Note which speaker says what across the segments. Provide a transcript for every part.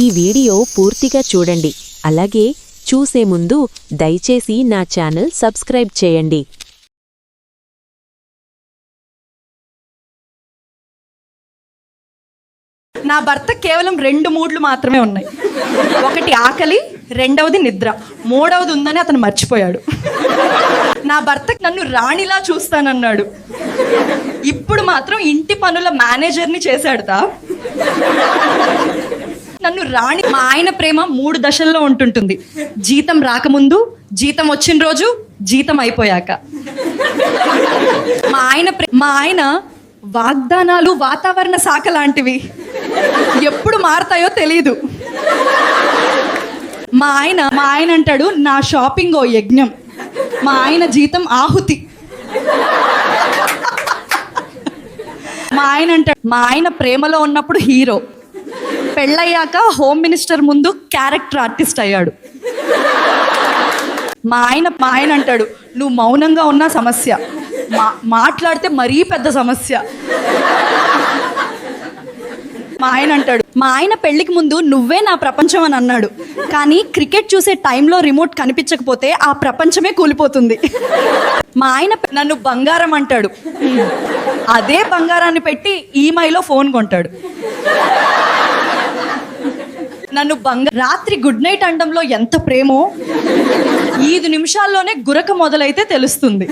Speaker 1: ఈ వీడియో పూర్తిగా చూడండి. అలాగే చూసే ముందు దయచేసి నా ఛానల్ సబ్స్క్రైబ్ చేయండి.
Speaker 2: నా భర్త కేవలం రెండు మూడ్లు మాత్రమే ఉన్నాయి. ఒకటి ఆకలి రెండవది నిద్ర. మూడవది ఉందని అతను మర్చిపోయాడు. నా భర్త నన్ను రాణిలా చూస్తానన్నాడు. ఇప్పుడు మాత్రం ఇంటి పనుల మేనేజర్ని చేశాడుతా. నన్ను రాణి. మా ఆయన ప్రేమ మూడు దశల్లో ఉంటుంటుంది. జీతం రాకముందు జీతం వచ్చిన రోజు జీతం అయిపోయాక. మా ఆయన మా ఆయన వాగ్దానాలు వాతావరణ శాఖ లాంటివి. ఎప్పుడు మారతాయో తెలియదు మా ఆయన మా ఆయన అంటాడు నా షాపింగ్ ఓ యజ్ఞం. మా ఆయన జీతం ఆహుతి. మా ఆయన అంటాడు మా ఆయన ప్రేమలో ఉన్నప్పుడు హీరో. పెళ్ళయ్యాక హోమ్ మినిస్టర్ ముందు క్యారెక్టర్ ఆర్టిస్ట్ అయ్యాడు. మా ఆయన మా ఆయన అంటాడు నువ్వు మౌనంగా ఉన్న సమస్య. మా మాట్లాడితే మరీ పెద్ద సమస్య. మా ఆయన అంటాడు మా ఆయన పెళ్ళికి ముందు నువ్వే నా ప్రపంచం అని అన్నాడు. కానీ క్రికెట్ చూసే టైంలో రిమోట్ కనిపించకపోతే ఆ ప్రపంచమే కూలిపోతుంది. మా ఆయన నన్ను బంగారం అంటాడు. అదే బంగారాన్ని పెట్టి ఈమైలో ఫోన్ కొంటాడు. నన్ను బంగ రాత్రి గుడ్ నైట్ అండంలో ఎంత ప్రేమో ఐదు నిమిషాల్లోనే గురక మొదలైతే తెలుస్తుంది.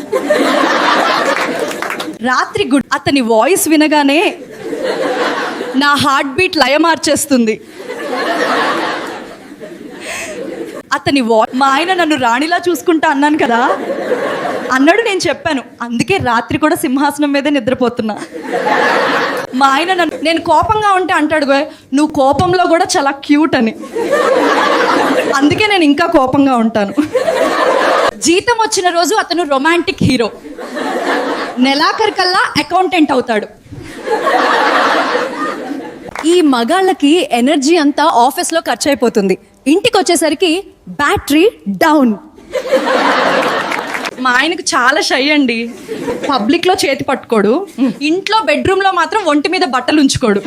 Speaker 2: రాత్రి గుడ్ అతని వాయిస్ వినగానే నా హార్ట్ బీట్ లయ మార్చేస్తుంది అతని వా మా ఆయన నన్ను రాణిలా చూసుకుంటా అన్నాను కదా. అన్నాడు నేను చెప్పాను అందుకే రాత్రి కూడా సింహాసనం మీదే నిద్రపోతున్నా. మా ఆయన నన్ను నేను కోపంగా ఉంటే అంటాడు నువ్వు కోపంలో కూడా చాలా క్యూట్ అని. అందుకే నేను ఇంకా కోపంగా ఉంటాను. జీతం వచ్చిన రోజు అతను రొమాంటిక్ హీరో నెలాఖరికల్లా అకౌంటెంట్ అవుతాడు. ఈ మగాళ్ళకి ఎనర్జీ అంతా ఆఫీస్లో ఖర్చు అయిపోతుంది. ఇంటికి వచ్చేసరికి బ్యాటరీ డౌన్ మా ఆయనకు చాలా షై అండి. పబ్లిక్లో చేతి పట్టుకోడు. ఇంట్లో బెడ్రూమ్లో మాత్రం ఒంటి మీద బట్టలు ఉంచుకోడు.